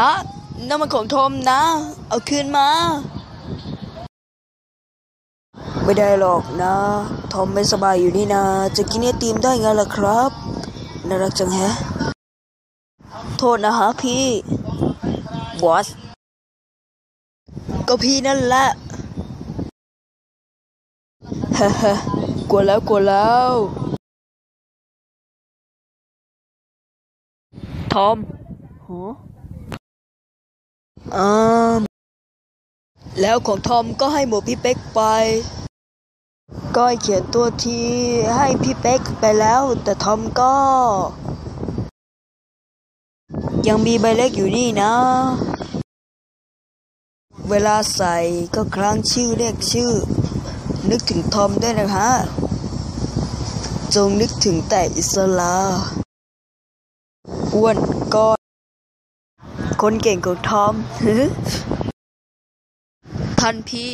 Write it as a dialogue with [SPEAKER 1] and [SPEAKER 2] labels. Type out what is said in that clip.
[SPEAKER 1] อะนั่นมันของทอมนะ เอาคืนมา ไม่ได้หรอกนะ ทอมไม่สบายอยู่นี่นะ จะกินไอติมได้ไงล่ะครับ น่ารักจังแฮะ โทษนะฮะพี่ บอส ก็พี่นั่นแหละฮ่าฮ่ากลัวแล้วกลัวแล้วทอมฮะ อ่าแล้วของทอมก็ให้หมวกพี่เป๊กไป ก้อยเขียนตัวทีให้พี่เป๊กไปแล้ว แต่ทอมก็ ยังมีใบเล็กอยู่นี่นะ เวลาใส่ก็ครั้งชื่อเรียกชื่อ นึกถึงทอมด้วยนะฮะ จงนึกถึงแต่อิสลาอ้วนก้อน คนเก่งของทอม ท่านพี่